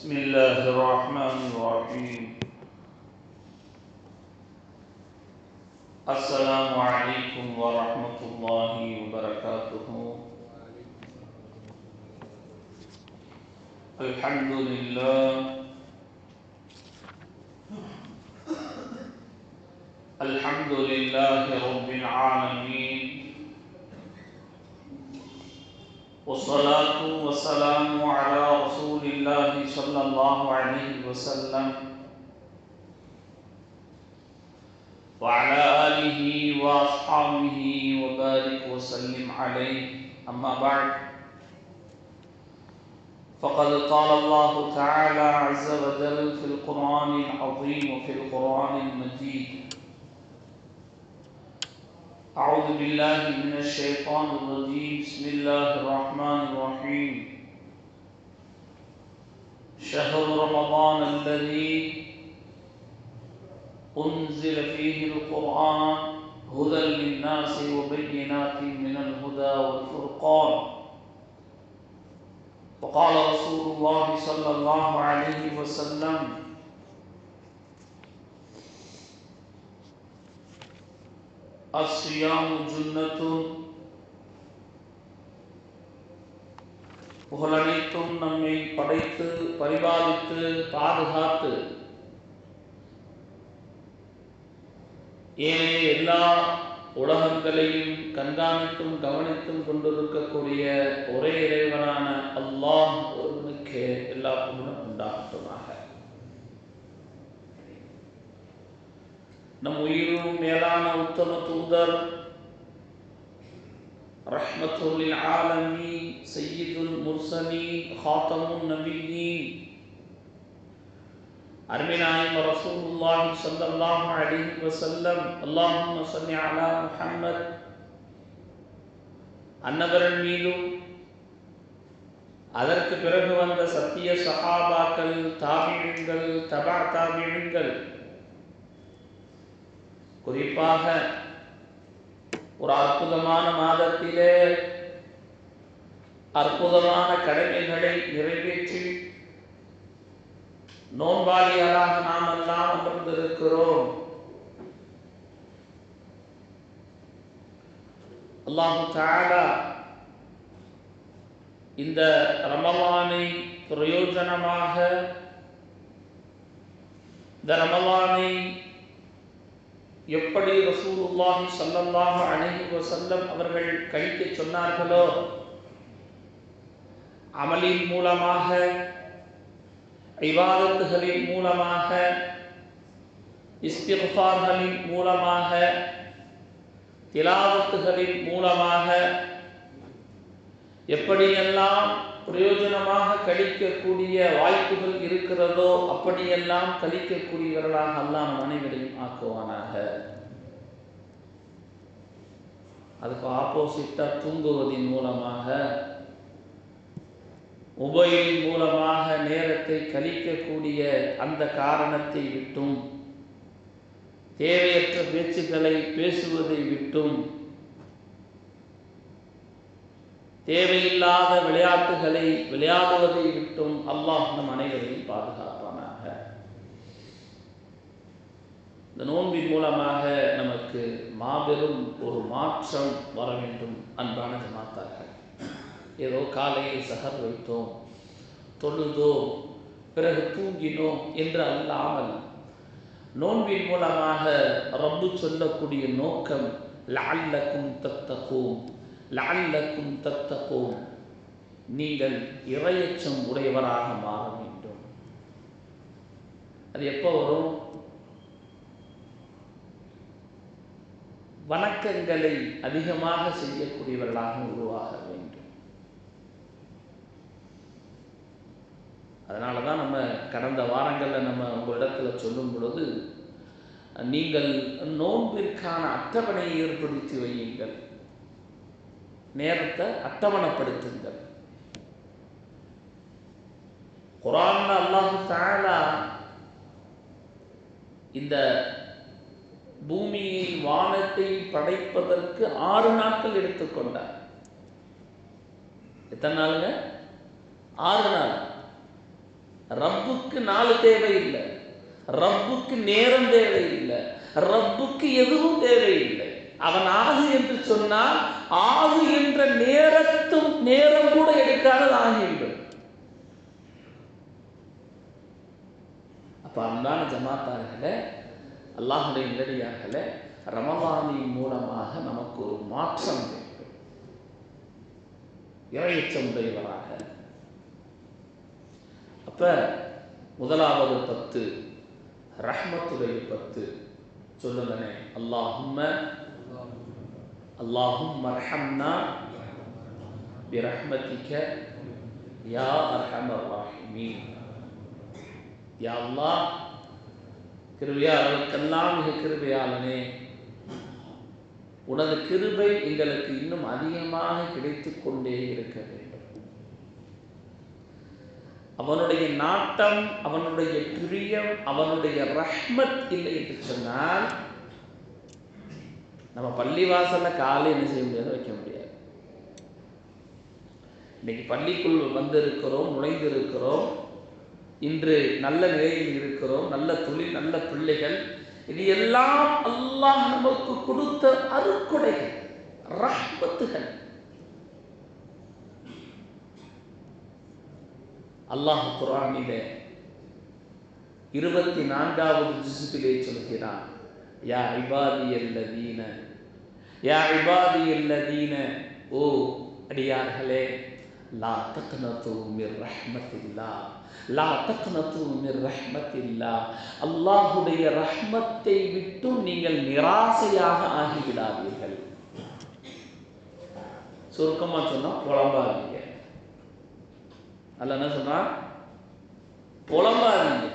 بسم الله الرحمن الرحيم. السلام عليكم ورحمة الله وبركاته. الحمد لله. الحمد لله رب العالمين. والصلاة والسلام على رسول الله صلى الله عليه وسلم. وعلى آله وأصحابه وبارك وسلم عليه. أما بعد. فقد قال الله تعالى عز وجل في القرآن العظيم وفي القرآن المجيد أعوذ بالله من الشيطان الرجيم. بسم الله الرحمن الرحيم. شهر رمضان الذي أنزل فيه القرآن هدى للناس وبينات من الهدى والفرقان. وقال رسول الله صلى الله عليه وسلم الصيام جنة புகழனைத்தும் நம்மை படைத்து பரிபாலித்து பாதுகாத்து ஏனைய எல்லா உலகங்களையும் கண்காணித்தும் கவனித்தும் கொண்டிருக்கக்கூடிய ஒரே இறைவனான அல்லாஹ் ஒருவனுக்கு எல்லா புகழும் உண்டாகட்டுமாக நம் உயிரும் மேலான உத்தம தூதர் ரஹ்மத்துல் ஆலமி சையீதுல் முர்சலி ஹாத்தமுன் நபியீன் அருமைநாயம் ரசூலுல்லாஹி ஸல்லல்லாஹு அலைஹி வஸல்லம் அல்லாஹும்ம ஸல்லி அலா முஹம்மத் அன்னவரின் மீதும் அதற்கு பிறகு வந்த சத்திய சஹாபாக்கள் தாபியங்கள் தபா தாபியங்கள் குறிப்பாக ஒரு அற்புதமான மாதத்திலே அற்புதமான கடமைகளை நிறைவேற்றி நோன்பாளிகளாக நாம் எல்லாம் அமர்ந்திருக்கிறோம். அல்லாஹு தாலா இந்த ரமலானை பிரயோஜனமாக இந்த ரமலானை எப்படி ரசூலுல்லாஹி ஸல்லல்லாஹு அலைஹி வஸல்லம் அவர்கள் கழிக்க சொன்னார்களோ அமலின் மூலமாக ஐவாதத்துகளின் மூலமாக இஸ்திஃபார்களின் மூலமாக திலாவத்துகளின் மூலமாக எப்படியெல்லாம் பிரயோஜனமாக கழிக்கக்கூடிய வாய்ப்புகள் இருக்கிறதோ அப்படியெல்லாம் கழிக்கக்கூடியவர்களாக அல்லாம் அனைவரையும் ஆக்குவானாக. அதுக்கு ஆப்போசிட்டாக தூங்குவதன் மூலமாக உபயின் மூலமாக நேரத்தை கழிக்கக்கூடிய அந்த காரணத்தை விட்டும் தேவையற்ற பேச்சுக்களை பேசுவதை விட்டும் தேவையில்லாத விளையாட்டுகளை விளையாடுவதை விட்டும் அல்லாஹ் நம் அனைவரையும் பாதுகாப்பானாக. இந்த நோன்பின் மூலமாக நமக்கு மாபெரும் ஒரு மாற்றம் வர வேண்டும் அன்பான ஜமாத்தார்கள். ஏதோ காலையில் சகர் வைத்தோம் தொழுதோம் பிறகு தூங்கினோம் என்று அல்லாமல் நோன்பின் மூலமாக ரப்பு சொல்லக்கூடிய நோக்கம் லல்லக்கும் தத்தகும் லல்லக்கும் தத்தகோம் நீங்கள் இறையச்சம் உடையவராக மாற வேண்டும். அது எப்போ வரும்? வணக்கங்களை அதிகமாக செய்யக்கூடியவர்களாக உருவாக வேண்டும். அதனால தான் நம்ம கடந்த வாரங்களில் நம்ம உங்களிடத்தில் சொல்லும் பொழுது நீங்கள் நோன்பிற்கான அட்டவணையை ஏற்படுத்தி வையுங்கள். நேரத்தை அட்டவணைப்படுத்துங்கள். குரான் அல்லாஹு தாலா இந்த பூமியை வானத்தை படைப்பதற்கு ஆறு நாட்கள் எடுத்துக்கொண்டார் எத்தனை நாளுங்க? ஆறு நாள். ரப்புக்கு நாலு தேவையில்லை ரப்புக்கு நேரம் தேவையில்லை ரப்புக்கு எதுவும் தேவையில்லை. அவன் ஆகு என்று சொன்னால் ஆகு என்ற நேரத்தும் நேரம் கூட எடுக்காதது ஆகிவிடும் அப்ப அன்பான ஜமாத்தார்களே அல்லாஹுடைய நிலடியார்களே ரமலானின் மூலமாக நமக்கு ஒரு மாற்றம் வேண்டும். இறையச்சம் உடையவராக. அப்ப முதலாவது பத்து ரஹ்மத்துடைய பத்து சொல்லுங்கனே அல்லாஹும்ம اللهم ارحمنا برحمتك يا அர்ஹமர் الراحمين يا الله கிருபையாளருக்கெல்லாம் மிக கிருபையாளனே உனது கிருபை எங்களுக்கு இன்னும் அதிகமாக கிடைத்துக் கொண்டே இருக்க வேண்டும். அவனுடைய நாட்டம் அவனுடைய பிரியம் அவனுடைய ரஹ்மத் இல்லை என்று சொன்னால் நம்ம பள்ளிவாசல்ல காலை என்ன செய்ய முடியாது வைக்க முடியாது. இன்னைக்கு பள்ளிக்குள் வந்திருக்கிறோம் நுழைந்திருக்கிறோம். இன்று நல்ல நிலையில் இருக்கிறோம் நல்ல தொழில் நல்ல பிள்ளைகள். இது எல்லாம் அல்லாஹ் நமக்கு கொடுத்த அருக்குடைகள் ரஹ்மத்துகள். அல்லாஹ் குரானிலே இருபத்தி நான்காவது ஜுசுபிலே சொல்கிறான் யா இபாதி அல்லதீன யா இபாதி அல்லதீன ஓ அடியார்களே லா தக்னத்து மிர் ரஹ்மத்தில்லா. லா தக்னத்து மிர் ரஹ்மத்தில்லா. அல்லாஹுடைய ரஹ்மத்தை விட்டு நீங்கள் நிராசையாக ஆகிவிடாதீர்கள். சுருக்கமாக சொன்னா புலம்பாதீங்க. அல்ல என்ன சொன்னால் புலம்பாதீங்க.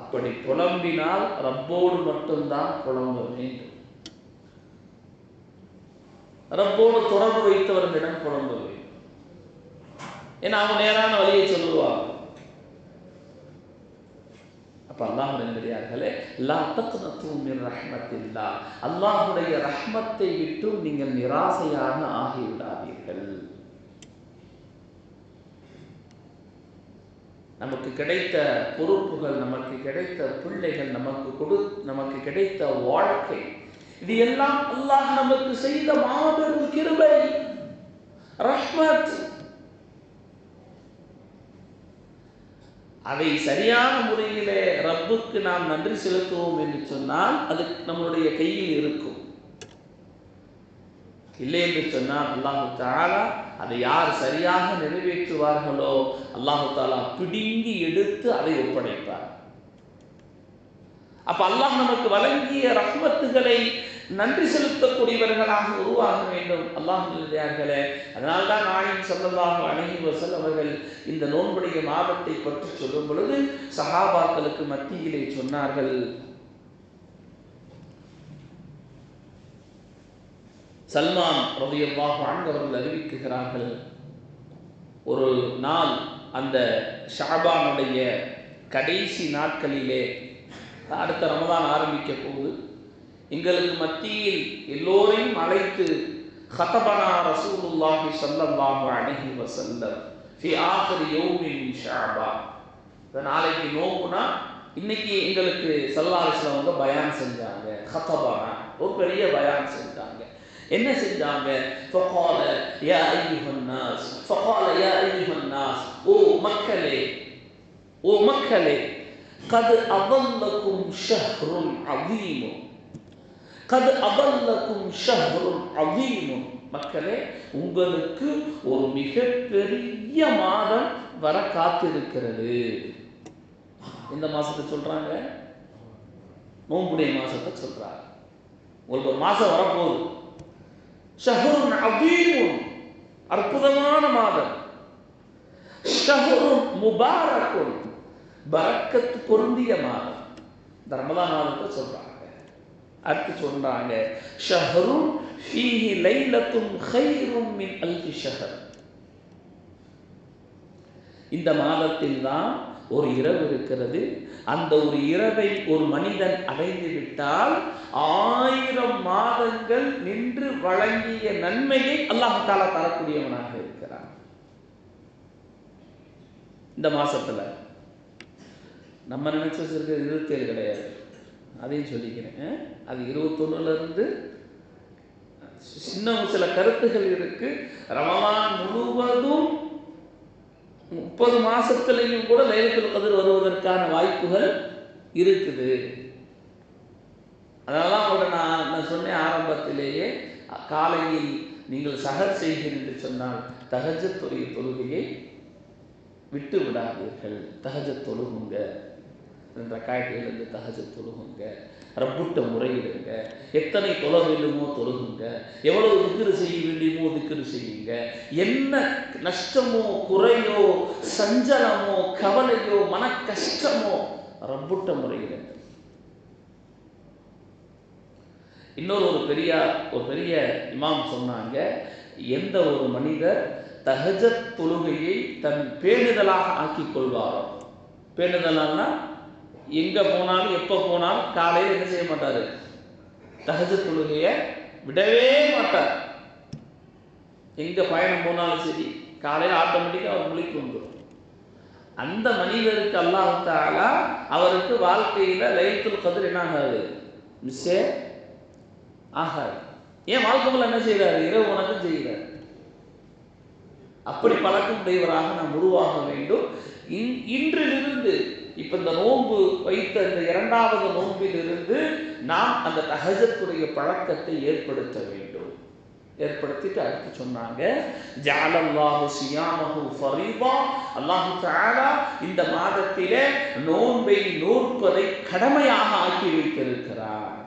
அப்படி புலம்பினால் ரப்போடு மட்டும்தான் புலம்ப வேண்டும். ரப்போடு தொடர்பு வைத்தவர்களிடம் புலம்ப வேண்டும். ஏன்னா அவன் நேரான வழியை சொல்லுவாங்க அப்ப அல்லாஹ் நண்பர்களே லா தக்னது மின் ரஹ்மத்தில்லா. அல்லாஹ்வுடைய ரஹ்மத்தை விட்டு நீங்கள் நிராசையாக ஆகிவிடாதீர்கள். நமக்கு கிடைத்த பொறுப்புகள் நமக்கு கிடைத்த பிள்ளைகள் நமக்கு கொடு நமக்கு கிடைத்த வாழ்க்கை இது எல்லாம் அல்லாஹ் நமக்கு செய்த மாபெரும் கிருபை ரஹ்மத். அதை சரியான முறையிலே ரப்புக்கு நாம் நன்றி செலுத்துவோம் என்று சொன்னால் அது நம்மளுடைய கையில் இருக்கும். இல்லை என்று சொன்னால் அல்லாஹு தாலா அதை யார் சரியாக நிறைவேற்றுவார்களோ அல்லாஹு தாலா பிடுங்கி எடுத்து அதை ஒப்படைப்பார். அப்ப அல்லாஹ் நமக்கு வழங்கிய ரஹ்மத்துகளை நன்றி செலுத்தக்கூடியவர்களாக உருவாக வேண்டும். அல்லாஹர்களே அதனால்தான் நாயின் சொல்லலாக அணுகி வசல் அவர்கள் இந்த நோன்புடைய மாதத்தை பற்றி சொல்லும் பொழுது சகாபாக்களுக்கு மத்தியிலே சொன்னார்கள் சல்மான் ரதியல்லாஹு அவர்கள் அறிவிக்குகிறார்கள் ஒரு நாள் அந்த ஷாபானுடைய கடைசி நாட்களிலே அடுத்த ரமதான் ஆரம்பிக்க போகுது. எங்களுக்கு மத்தியில் எல்லோரையும் அழைத்து ஹதபனா ரசூலுல்லாஹி சல்லல்லாஹு அலைஹி வஸல்லம் ஃபி ஆஃபர் யௌமின் ஷாபா. நாளைக்கு நோக்குனா இன்னைக்கு எங்களுக்கு ஸல்லல்லாஹு அலைஹி வந்து பயான் செஞ்சாங்க. ஹதபனா ஒரு பெரிய பயான் செஞ்சாங்க என்ன செஞ்சாங்க? ஃபகால யா ஐயுஹன் நாஸ் ஃபகால யா ஐயுஹன் நாஸ் ஓ மக்களே ஓ மக்களே கது அவல்லக்கும் ஷஹ்ருன் அவீமும் கது அவல்லக்கும் ஷஹ்ருன் அவீமும் மக்களே உங்களுக்கு ஒரு மிகப்பெரிய மாதம் வர காத்திருக்கிறது. இந்த மாசத்தை சொல்றாங்க? நோம்புடைய மாசத்தை சொல்றாங்க. உங்களுக்கு ஒரு மாதம் வரப்போகுது. ஷஹருன் அவீமுன் அற்புதமான மாதம். ஷஹருன் முபாரக்குன் பரக்கத்து பொருந்திய மாதம். இந்த ரமதான் மாதத்தை சொல்றாங்க. அடுத்து சொல்றாங்க ஷஹரும் ஃபீஹி லைலத்தும் ஹைரும் மின் அல்ஃபி ஷஹர். இந்த மாதத்தில் தான் ஒரு இரவு இருக்கிறது. அந்த ஒரு இரவை ஒரு மனிதன் அடைந்து விட்டால் ஆயிரம் மாதங்கள் நின்று வழங்கிய நன்மையை அல்லாஹால தரக்கூடியவனாக இருக்கிறான். இந்த மாசத்துல நம்ம நினைச்சு வச்சிருக்கிறது இருபத்தேழு கிடையாது. அதையும் சொல்லிக்கிறேன். அது இருபத்தொன்னுல இருந்து சின்ன சில கருத்துகள் இருக்கு. ரமலான் முழுவதும் முப்பது மாசத்துலையும் கூட லைலத்தில் கதிர் வருவதற்கான வாய்ப்புகள் இருக்குது. அதெல்லாம் அவங்கள நான் நான் சொன்னேன் ஆரம்பத்திலேயே காலையில் நீங்கள் சகர் செய்கிறீர்கள் என்று சொன்னால் தகஜத்துறை தொழுகையை விட்டு விடாதீர்கள். தகஜ தொழுகுங்க. ரெண்டு காய்கறிலேருந்து தகஜ தொழுகுங்க. ரப்புட்ட முறையிடுங்க. எத்தனை தொலை வேண்டுமோ தொழுகுங்க. எவ்வளவு திக்கிரு செய்ய வேண்டியமோ திக்கிரு செய்யுங்க. என்ன நஷ்டமோ குறையோ சஞ்சலமோ கவலையோ மன கஷ்டமோ ரப்புட்ட முறையிடுங்க. இன்னொரு ஒரு பெரிய ஒரு பெரிய இமாம் சொன்னாங்க எந்த ஒரு மனிதர் தகஜத் தொழுகையை தன் பேணுதலாக ஆக்கி கொள்வாரோ பேணுதலான்னா எங்கே போனாலும் எப்போ போனாலும் காலையில் என்ன செய்ய மாட்டார்? தகஜ தொழுகையை விடவே மாட்டார். எங்கே பயணம் போனாலும் சரி காலையில் ஆட்டோமேட்டிக்காக அவர் முழிக்கு வந்துடும் அந்த மனிதருக்கு அல்லாத்தால அவருக்கு வாழ்க்கையில் லைத்துல் கதிர் என்ன ஆகாது? மிஸ்ஸே ஆகாது. ஏன் வாழ்க்கையில் என்ன செய்கிறாரு இரவு உனக்கும் செய்கிறார் அப்படி பழக்கமுடையவராக நாம் உருவாக வேண்டும். இன்- இன்றிலிருந்து இப்போ இந்த நோன்பு வைத்த இந்த இரண்டாவது நோன்பிலிருந்து நாம் அந்த தகஜத்துடைய பழக்கத்தை ஏற்படுத்த வேண்டும். ஏற்படுத்திட்டு அடுத்து சொன்னாங்க ஜாலல்லாஹு சியாமஹு ஃபரீபா அல்லாஹு தாலா இந்த மாதத்திலே நோன்பை நோற்பதை கடமையாக ஆக்கி வைத்திருக்கிறார்.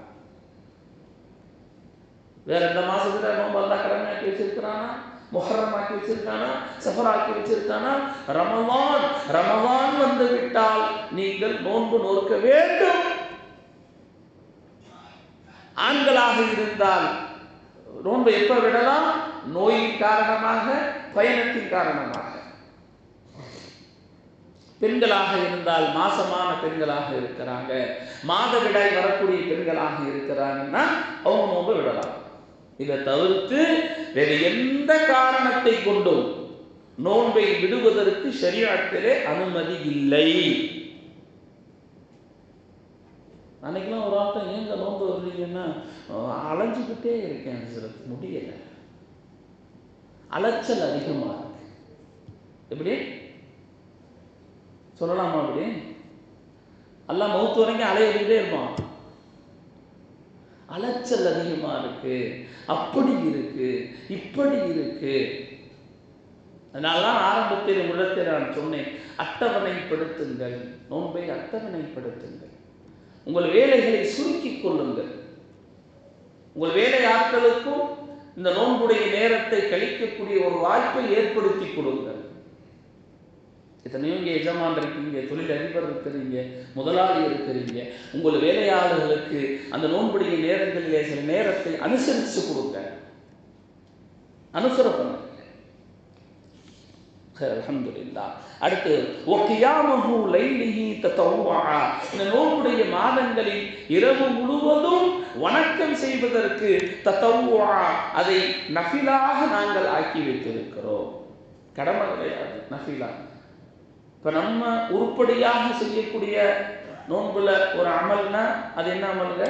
வேற எந்த மாசத்துல நோன்பு அல்லாஹ் கடமையாக்கி வச்சிருக்கிறானா? முஹர்ரம் ஆக்கி வச்சிருக்கானா? சஃபர் ஆக்கி வச்சிருக்கானா? ரமவான் ரமவான் வந்து விட்டால் நீங்கள் நோன்பு நோக்க வேண்டும். ஆண்களாக இருந்தால் நோன்பு எப்ப விடலாம்? நோயின் காரணமாக பயணத்தின் காரணமாக. பெண்களாக இருந்தால் மாசமான பெண்களாக இருக்கிறாங்க. மாதவிடாய் வரக்கூடிய பெண்களாக இருக்கிறாங்கன்னா அவங்க நோன்பு விடலாம். இதை தவிர்த்து வேறு எந்த காரணத்தை கொண்டும் நோன்பை விடுவதற்கு ஷரீஅத்திலே அனுமதி இல்லை. அன்னைக்கெல்லாம் ஒரு ஆட்டம் ஏங்க நோன்பு வருவீங்கன்னா அஹ், அலைஞ்சுக்கிட்டே இருக்கேன் சிலர் முடியல. அலைச்சல் அதிகமா இருக்கு. எப்படி? சொல்லலாமா அப்படி? எல்லாம் மௌத்து வரைக்கும் அலையிட்டே இருப்பான். அலைச்சல் அதிகமா இருக்கு. அப்படி இருக்கு இப்படி இருக்கு. அதனாலதான் ஆரம்பத்தில் உள்ளத்தில் நான் சொன்னேன் அட்டவணைப்படுத்துங்கள் நோன்பை அட்டவணைப்படுத்துங்கள். உங்கள் வேலைகளை சுருக்கிக் கொள்ளுங்கள். உங்கள் வேலை ஆட்களுக்கும் இந்த நோன்புடைய நேரத்தை கழிக்கக்கூடிய ஒரு வாய்ப்பை ஏற்படுத்தி கொடுங்கள். எத்தனையோ இங்கே எஜமான் இருக்கீங்க தொழில் அதிபர் இருக்கிறீங்க முதலாளி இருக்கிறீங்க உங்கள் வேலையாளர்களுக்கு அந்த நோன்புடைய நேரங்களிலே சில நேரத்தை அனுசரித்து கொடுங்க. அனுசர பண்ணுங்க அடுத்து ஒக்கியாமஹு லைலிஹி தத்தவ்வா இந்த நோன்புடைய மாதங்களில் இரவு முழுவதும் வணக்கம் செய்வதற்கு தத்தவ்வா அதை நஃபிலாக நாங்கள் ஆக்கி வைத்திருக்கிறோம். கடமை கிடையாது நஃபிலா. இப்போ நம்ம உருப்படியாக செய்யக்கூடிய நோன்புல ஒரு அமல்னா அது என்ன அமலுங்க?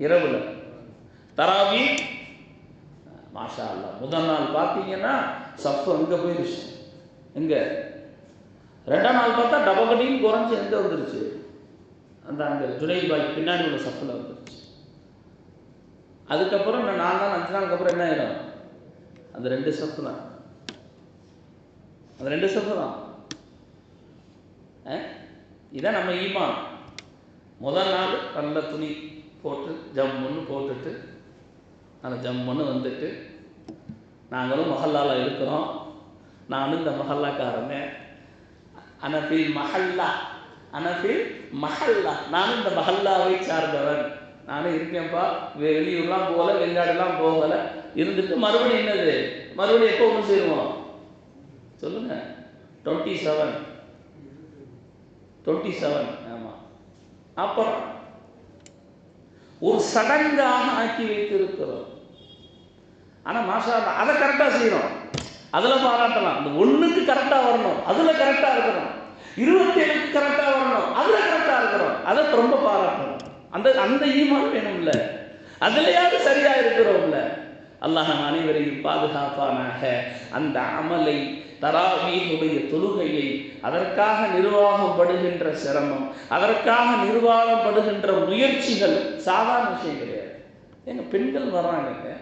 இரவுல. தராவி மாஷா முதல் நாள் பார்த்தீங்கன்னா சஃப் அங்கே போயிடுச்சு எங்க? ரெண்டாம் நாள் பார்த்தா டபகடியும் குறைஞ்சி எங்கே வந்துருச்சு? அந்த அங்கே ஜுனை பாய் பின்னாடி உள்ள சஃப்பில் வந்துருச்சு. அதுக்கப்புறம் நான் நாலு நாள் அஞ்சு நாளுக்கு அப்புறம் என்ன ஆயிடும்? அந்த ரெண்டு சப்பு தான் அந்த ரெண்டு சப்பு தான் இதான் நம்ம ஈமான். முதல் நாள் நல்ல துணி போட்டு ஜம்முன்னு போட்டுட்டு அந்த ஜம்முன்னு வந்துட்டு நாங்களும் மஹல்லாவில் இருக்கிறோம். நானும் இந்த மஹல்லாக்காரங்க அனஃபில் மஹல்லா. அனஃபில் மஹல்லா. நானும் இந்த மஹல்லாவை சார்ந்தவன். நானும் இருக்கேன்ப்பா. வெ- வெளியூர்லாம் போகல வெளிநாடுலாம் போகலை. இருந்துட்டு மறுபடியும் என்னது? மறுபடியும் எப்போ ஒன்று சேருவோம்? சொல்லுங்க. டுவெண்ட்டி செவன் டுவெண்ட்டி செவன் ஆமாம் அப்புறம் ஒரு சடங்காக ஆக்கி வைத்திருக்கிறோம். ஆனால் மாஷா அதை கரெக்டாக செய்யணும் அதில் பாராட்டலாம். இந்த ஒன்றுக்கு கரெக்டாக வரணும். அதில் கரெக்டாக இருக்கிறோம் இருபத்தி ஏழுக்கு கரெக்டாக வரணும். அதில் கரெக்டாக இருக்கிறோம் அதை ரொம்ப பாராட்டணும். அந்த அந்த ஈமான் வேணும்ல. அதுலையாவது சரியாக இருக்கிறோம்ல. அல்லாஹ் அனைவரையும் பாதுகாப்பானாக அந்த அமலை தராவீனுடைய தொழுகையை அதற்காக நிர்வாகம் படுகின்ற சிரமம் அதற்காக நிர்வாகம் படுகின்ற முயற்சிகள் சாதாரண விஷயம் கிடையாது. எங்க பெண்கள் வர்றாங்க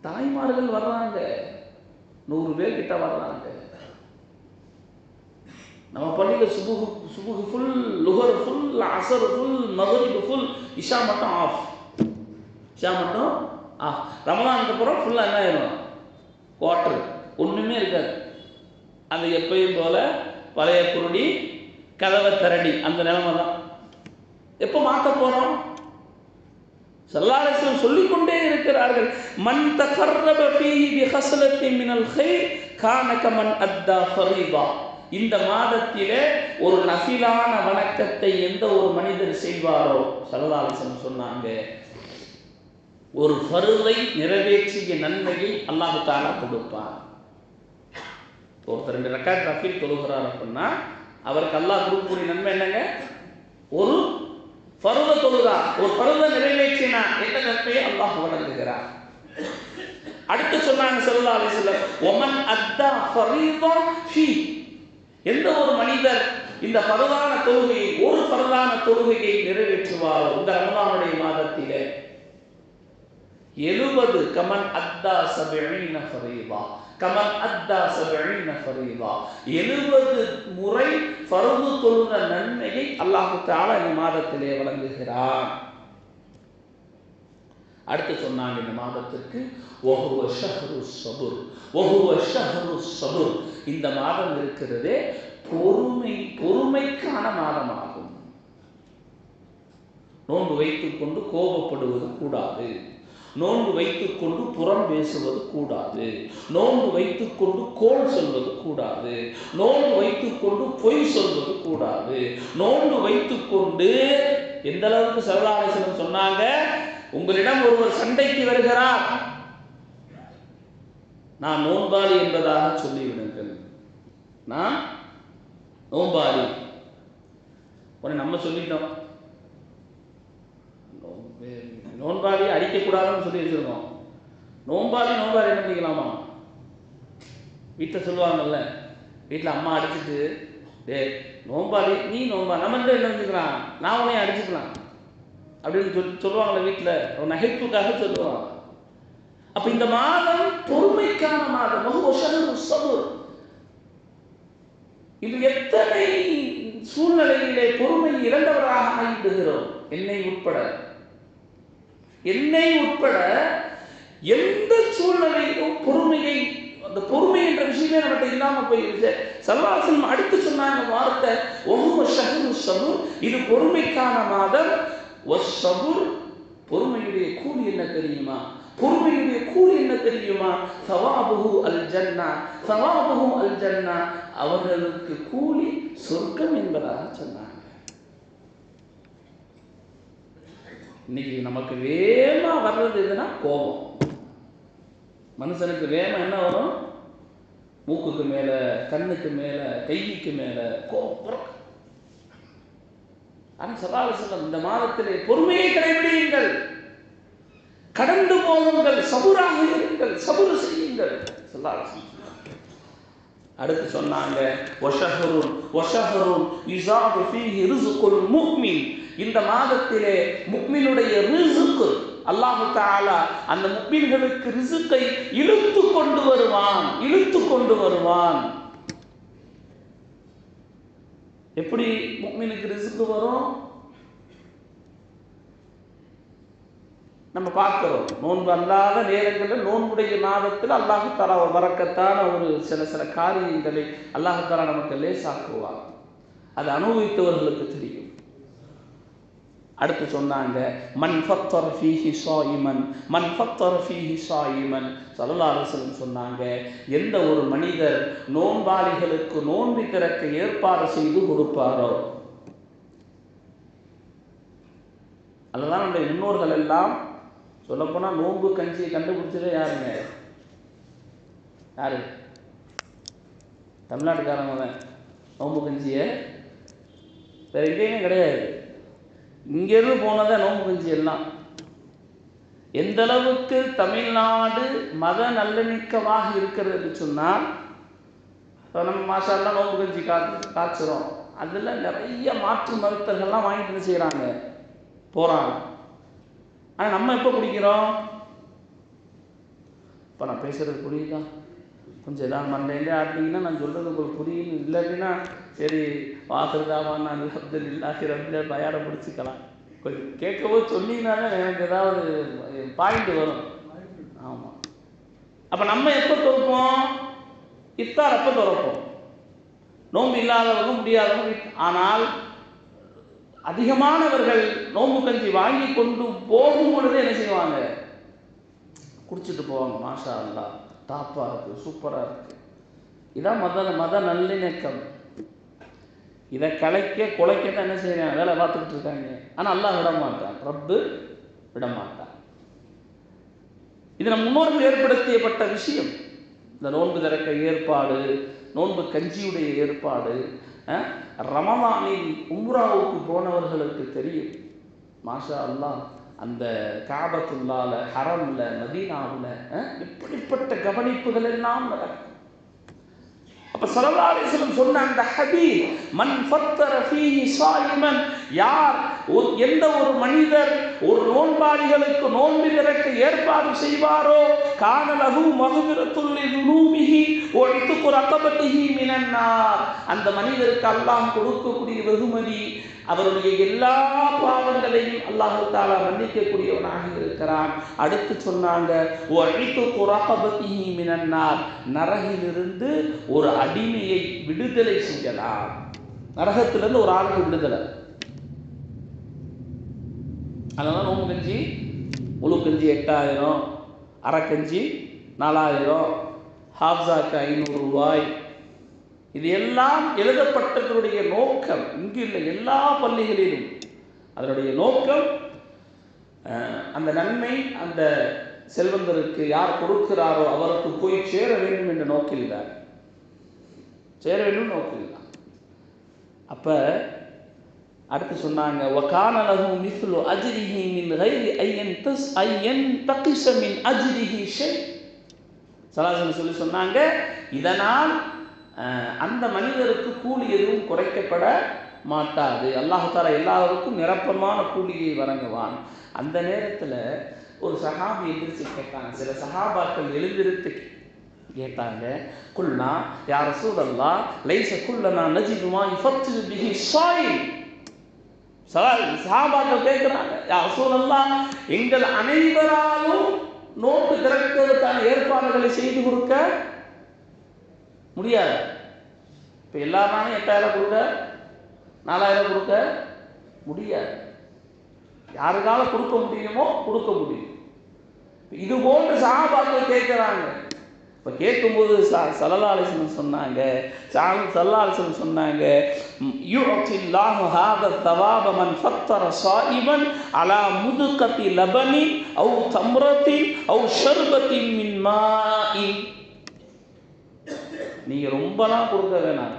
தாய்மார்கள் வர்றாங்க நூறு பேர் கிட்ட வர்றாங்க. நம்ம பள்ளியில் சுபுகு சுபுகு ஃபுல் லுகர் ஃபுல் அசர் ஃபுல் மகரிபு ஃபுல் இஷா மட்டும் ஆஃப் இஷா மட்டும் ஆஃப் ரமலானுக்கு அப்புறம் ஃபுல்லாக என்ன ஆயிரும்? குவார்டர் ஒன்றுமே இருக்காது. அது எப்பயும் போல பழைய குருடி கதவை திரடி அந்த நிலைமை தான் எப்போ மாற்ற போகிறோம் சல்லாரசம் சொல்லிக்கொண்டே இருக்கிறார்கள். மன் தகர்ரப ஃபீஹி பிஹஸ்லத்தின் மினல் கைர் கான கமன் அத்தா ஃபரீபா இந்த மாதத்திலே ஒரு நசிலான வணக்கத்தை எந்த ஒரு மனிதர் செய்வாரோ? சல்லாரசம் சொன்னாங்க ஒரு பருவை நிறைவேற்றிய நன்மையை அல்லாஹு தாலா கொடுப்பான். ஒருத்தர் ரெண்டு ரெக்கார்ட் ரஃபீல் தொழுகிறார் அப்படின்னா அவருக்கு அல்லாஹ் கொடுக்கக்கூடிய நன்மை என்னங்க? ஒரு பருவ தொழுதா ஒரு பருவ நிறைவேற்றினா என்ன நன்மையை அல்லாஹ் வழங்குகிறார் அடுத்து சொன்னாங்க செல்லா அலைஹி ஒமன் அத்தா ஃபரீதா ஃபீ. எந்த ஒரு மனிதர் இந்த பரதான தொழுகையை ஒரு பரதான தொழுகையை நிறைவேற்றுவாரோ இந்த ரமலானுடைய மாதத்திலே எழுபது. கமன் அத்தா சபீன ஃபரீதா. கமன் அத்தா சபீன ஃபரீதா. எழுபது முறை ஃபர்து தொழுத நன்மையை அல்லாஹு தாலா இந்த மாதத்திலே வழங்குகிறான். அடுத்து சொன்னாங்க இந்த மாதத்திற்கு ஒஹுவ ஷஹரு சபுர் ஒஹுவ ஷஹரு சபுர் இந்த மாதம் இருக்கிறதே பொறுமை பொறுமைக்கான மாதமாகும். நோன்பு வைத்துக்கொண்டு கோபப்படுவது கூடாது. நோன்பு வைத்துக்கொண்டு புறம் பேசுவது கூடாது. நோன்பு வைத்துக்கொண்டு கோல் சொல்வது கூடாது. நோன்பு வைத்துக்கொண்டு பொய் சொல்வது கூடாது. நோன்பு வைத்துக்கொண்டு எந்த அளவுக்கு சரதாலேசனம் சொன்னாங்க? உங்களிடம் ஒருவர் சண்டைக்கு வருகிறார். நான் நோன்பாளி என்பதாக சொல்லிவிடுங்கள். நான் நோன்பாளி. உடனே நம்ம சொல்லிட்டோம். நோன்பாளி அடிக்கக்கூடாதுன்னு சொல்லி வச்சிருக்கோம் நோன்பாளி நோன்பாளி என்ன பண்ணிக்கலாமா? வீட்டில் சொல்லுவாங்கல்ல வீட்டில் அம்மா அடிச்சிட்டு டே நோன்பாளி நீ நோன்பா நம்ம ரெண்டு என்ன செஞ்சுக்கலாம்? நான் உன்னைய அடிச்சுக்கலாம். அப்படின்னு சொல்லி சொல்லுவாங்கல்ல வீட்டில் ஒரு நகைப்புக்காக சொல்லுவாங்க. அப்ப இந்த மாதம் பொறுமைக்கான மாதம். ரொம்ப சபுர் இது எத்தனை சூழ்நிலையிலே பொறுமை இழந்தவராக ஆகிவிடுகிறோம் என்னை உட்பட. என்னை உட்பட எந்த சூழ்நிலையிலும் பொறுமையை அந்த பொறுமை என்ற விஷயமே நம்மகிட்ட இல்லாம போயிருச்சு. சல்வாசனம் அடுத்து சொன்னாங்க வார்த்தை ஒவ்வொரு ஷஹரு சபுர் இது பொறுமைக்கான மாதம். ஒஸ் சபுர் பொறுமையுடைய கூலி என்ன தெரியுமா? பொறுமையுடைய கூலி என்ன தெரியுமா? சவாபுகு அல் ஜன்னா சவாபுகு அல் ஜன்னா அவர்களுக்கு கூலி சொர்க்கம் என்பதாக சொன்னாங்க. இன்னைக்கு நமக்கு வேமா வர்றது எதுனா கோபம். மனுஷனுக்கு வேகம் என்ன வரும்? மூக்குக்கு மேல கண்ணுக்கு மேல கைக்கு மேல கோபம் ஆனால் சதால இந்த மாதத்திலே பொறுமையை கடைபிடியுங்கள். கடந்து போகுங்கள் சபுராக இருங்கள் சபுரு செய்யுங்கள். சொல்லாத அடுத்து சொன்னாங்க வஷஹருன் ஒஷஹருன் யுஸாபு ஃபீஹி ரிஸ்குல் இந்த மாதத்திலே முக்மினுடைய ரிசுக்கு அல்லாஹு தாலா அந்த முக்மின்களுக்கு ரிசுக்கை இழுத்து கொண்டு வருவான் இழுத்து கொண்டு வருவான். எப்படி முக்மினுக்கு ரிசுக்கு வரும்? நம்ம பார்க்கிறோம். நோன்பு அல்லாத நேரங்களில் நோன்புடைய மாதத்தில் அல்லாஹுத்தாலா ஒரு வரக்கத்தான ஒரு சில சில காரியங்களை அல்லாஹுத்தாலா நமக்கு லேசாக்குவார் அதை அனுபவித்தவர்களுக்கு தெரியும். அடுத்து சொன்னாங்க மன்ஃபத்தர் ஃபீஹி சாயிமன் மன்ஃபத்தர் ஃபீஹி சாயிமன் சல்லா அலுவலம் சொன்னாங்க எந்த ஒரு மனிதர் நோன்பாளிகளுக்கு நோன்பு திறக்க ஏற்பாடு செய்து கொடுப்பாரோ? அதுதான் நம்முடைய முன்னோர்கள் எல்லாம் சொல்லப்போனால் நோன்பு கஞ்சியை கண்டுபிடிச்சதே யாருங்க? யாரு? தமிழ்நாட்டுக்காரங்க தான் நோன்பு கஞ்சியை? வேறு எங்கேயுமே கிடையாது. இங்கேருந்து போனதான் நோன்பு கஞ்சி எல்லாம். எந்த அளவுக்கு தமிழ்நாடு மத நல்லிணக்கமாக இருக்கிறது என்று சொன்னால் இப்போ நம்ம மாசாலாம் நோன்பு கஞ்சி காத்து காய்ச்சுறோம் அதில் நிறைய மாற்று மருத்துவர்கள்லாம் வாங்கிட்டு செய்கிறாங்க போகிறாங்க ஆனால் நம்ம எப்போ குடிக்கிறோம்? இப்போ நான் பேசுகிறது புரியுதா? கொஞ்சம் ஏதாவது மண்டையிலே ஆட்டிங்கன்னா நான் சொல்கிறது உங்களுக்கு புரியும் இல்லாட்டினா சரி வாக்குறதாவான் நான் அப்துல் இல்லாஹி ரபில் பயாட முடிச்சுக்கலாம். கொஞ்சம் கேட்கவோ சொன்னீங்கனாலே எனக்கு ஏதாவது பாயிண்ட் வரும். ஆமாம் அப்போ நம்ம எப்போ திறப்போம் இத்தார் அப்போ திறப்போம். நோன்பு இல்லாதவங்க முடியாதவங்க ஆனால் அதிகமானவர்கள் நோன்பு கஞ்சி வாங்கி கொண்டு போகும் பொழுது என்ன செய்வாங்க? குடிச்சிட்டு போவாங்க. மாஷா அல்லா டாப்பாக இருக்குது சூப்பராக இருக்குது இதான் மத மத நல்லிணக்கம். இதை கலைக்க குலைக்க தான் என்ன செய்யறாங்க வேலை பார்த்துக்கிட்டு இருக்காங்க. ஆனால் அல்லாஹ் விட மாட்டான் ரப்பு விட மாட்டான் இது நம் முன்னோர்கள் ஏற்படுத்தியப்பட்ட விஷயம். இந்த நோன்பு திறக்க ஏற்பாடு நோன்பு கஞ்சியுடைய ஏற்பாடு ரமதானில் உம்ராவுக்கு போனவர்களுக்கு தெரியும். மாஷா அல்லாஹ் அந்த காபத்துல்லால ஹரம்ல மதீனாவில் இப்படிப்பட்ட கவனிப்புகள் எல்லாம் நடக்கும். அப்ப ஸல்லல்லாஹு சொன்ன அந்த ஹபீ மன் ஃபத்தர ஃபீஹி ஸாயிமன் யார் எந்த ஒரு மனிதர் ஒரு நோன்பாளிகளுக்கு நோன்பு திறக்க ஏற்பாடு செய்வாரோ? காணலகு லஹு மகுபிரத்துல் லிதுனூபிஹி வ இத்கு அந்த மனிதருக்கு அல்லாம் கொடுக்கக்கூடிய வெகுமதி அவருடைய எல்லா பாவங்களையும் அல்லாஹு தாலா மன்னிக்கக்கூடியவனாக இருக்கிறான். அடுத்து சொன்னாங்க "வ இத்கு ரகபத்திஹி நரகிலிருந்து ஒரு அடிமையை விடுதலை செய்யலாம். நரகத்திலிருந்து ஒரு ஆளுக்கு விடுதலை. அதனால நோம்பு கஞ்சி முழு கஞ்சி எட்டாயிரம் அரை கஞ்சி நாலாயிரம் ஹாப்ஸாக்கு ஐநூறு ரூபாய். இது எல்லாம் எழுதப்பட்டதனுடைய நோக்கம். இங்கு இல்லை எல்லா பள்ளிகளிலும். அதனுடைய நோக்கம் அந்த நன்மை அந்த செல்வந்தருக்கு யார் கொடுக்கிறாரோ அவருக்கு போய் சேர வேண்டும் என்ற நோக்கில் தான். சேர வேண்டும் நோக்கில் தான். அப்போ அடுத்து சொன்னாங்க வகான லஹு மிஸ்லு அஜ்ரிஹி மின் கைரி ஐயன் தஸ் ஐயன் தகிஷ மின் அஜ்ரிஹி ஷை. சலாசன் சொல்லி சொன்னாங்க இதனால் அந்த மனிதருக்கு கூலி எதுவும் குறைக்கப்பட மாட்டாது. அல்லாஹால எல்லாருக்கும் நிரப்பமான கூலியை வழங்குவான். அந்த நேரத்தில் ஒரு சஹாபி எந்திரிச்சு கேட்டாங்க சில சஹாபாக்கள் எழுந்திருத்து கேட்டாங்க குல்னா யார் சூழல்லா லைச குல்லனா நஜிதுமா இஃபத்து பிஹி சாயில் சாபாக்கள் கேட்குறாங்க யார் எங்கள் அனைவராலும் நோட்டு திறக்கிறதுக்கான ஏற்பாடுகளை செய்து கொடுக்க முடியாது. இப்போ எல்லாருனாலும் எட்டாயிரம் கொடுக்க நாலாயிரம் கொடுக்க முடியாது. யாருக்கால கொடுக்க முடியுமோ கொடுக்க முடியும். இது போன்று சஹாபாக்கள் கேட்குறாங்க இப்போ கேட்கும்போது ச சலலாலிசன் சொன்னாங்க. சாமி சல்லாலிசன் சொன்னாங்க யுஅத்தில்லாஹு ஹாத தவாபமன் ஃபத்தர இவன் அலா முதுகத்தி லபனி அவு தம்ரத்தின் அவு ஷர்பத்தின் மின் மாஇன் நீங்கள் ரொம்பலாம் கொடுக்க வேணாம்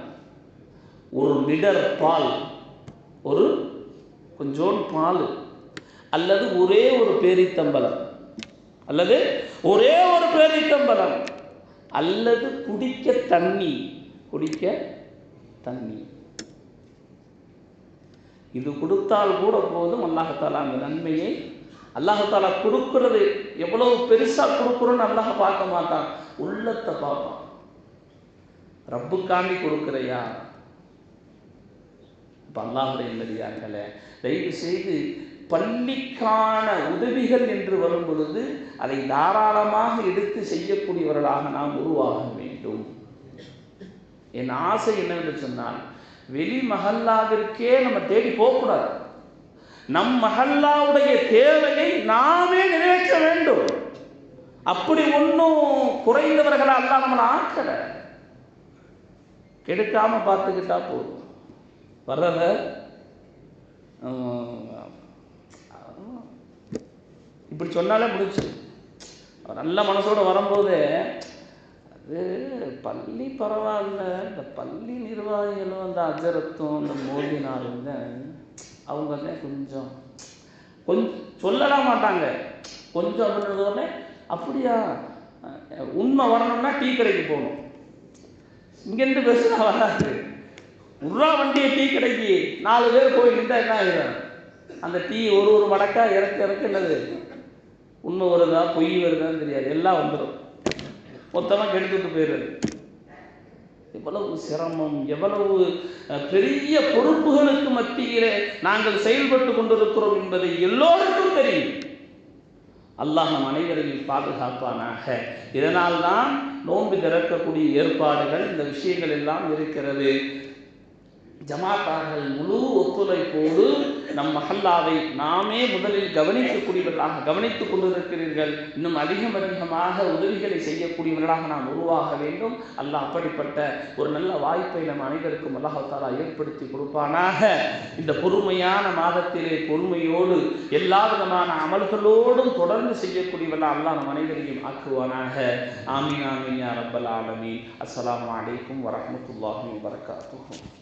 ஒரு லிடர் பால் ஒரு கொஞ்சோண்டு பால் அல்லது ஒரே ஒரு பேரித்தம்பலம் அல்லது ஒரே ஒரு பேரித்தம்பலம் அல்லது குடிக்க தண்ணி. குடிக்க தண்ணி. இது கொடுத்தால் கூட போதும். அல்லாஹாலா அந்த நன்மையை அல்லாஹாலா கொடுக்கிறது. எவ்வளவு பெருசாக கொடுக்குறோன்னு அல்லாஹ பார்க்க மாட்டான். உள்ளத்தை பார்ப்பான். ரப்புக்காண்டி கொடுக்குறையா இப்போ அல்லாஹுடைய நல்லடியார்களே தயவு செய்து பள்ளிக்கான உதவிகள் என்று வரும் பொழுது அதை தாராளமாக எடுத்து செய்யக்கூடியவர்களாக நாம் உருவாக வேண்டும். என் ஆசை என்னவென்று சொன்னால் வெளி மஹல்லாவிற்கே நம்ம தேடி போகக்கூடாது. நம் மஹல்லாவுடைய தேவையை நாமே நிறைவேற்ற வேண்டும். அப்படி ஒன்றும் குறைந்தவர்களா அல்ல நம்மளை ஆக்கலை. கெடுக்காம பார்த்துக்கிட்டா போதும். வர்றத இப்படி சொன்னாலே முடிச்சு நல்ல மனசோட வரும்போது அது பள்ளி பரவாயில்ல. இந்த பள்ளி நிர்வாகிகளும் அந்த அஜரத்தும் இந்த மோதினாலும் அவங்க தான் கொஞ்சம் கொஞ்சம் சொல்லலாம் மாட்டாங்க. கொஞ்சம் அப்படின்றதோடனே அப்படியா? உண்மை வரணும்னா டீ கடைக்கு போகணும். இங்கேருந்து பேசுனா வராது. உர்ரா வண்டியை டீ கடைக்கு. நாலு பேர் போய் நின்றா என்ன ஆகிடும் அந்த டீ ஒரு ஒரு மடக்கா இறக்க இறக்க என்னது உண்மை வருதா பொய் வருதான்னு தெரியாது. எல்லாம் வந்துடும் மொத்தமாக கெடுத்துட்டு போயிடுறது. எவ்வளவு சிரமம் எவ்வளவு பெரிய பொறுப்புகளுக்கு மத்தியிலே நாங்கள் செயல்பட்டு கொண்டிருக்கிறோம் என்பதை எல்லோருக்கும் தெரியும். அல்லாஹ் நம் அனைவரையும் பாதுகாப்பானாக. இதனால் தான் நோன்பு திறக்கக்கூடிய ஏற்பாடுகள் இந்த விஷயங்கள் எல்லாம் இருக்கிறது. ஜமாத்தார்கள் முழு ஒத்துழைப்போடு நம் மஹல்லாவை நாமே முதலில் கவனிக்கக்கூடியவர்களாக கவனித்துக் கொண்டிருக்கிறீர்கள். இன்னும் அதிகம் அதிகமாக உதவிகளை செய்யக்கூடியவர்களாக நாம் உருவாக வேண்டும். அல்லாஹ் அப்படிப்பட்ட ஒரு நல்ல வாய்ப்பை நம் அனைவருக்கும் அல்லாஹாலா ஏற்படுத்தி கொடுப்பானாக. இந்த பொறுமையான மாதத்திலே பொறுமையோடு எல்லா விதமான அமல்களோடும் தொடர்ந்து செய்யக்கூடியவர்களாக அல்லாஹ் நம் அனைவரையும் ஆக்குவானாக. ஆமீன் ஆமீன் ரப்பல் ஆலமீன். அஸ்லாம் அலைக்கும் வரமத்துல்லாஹி வபரகாத்துஹு.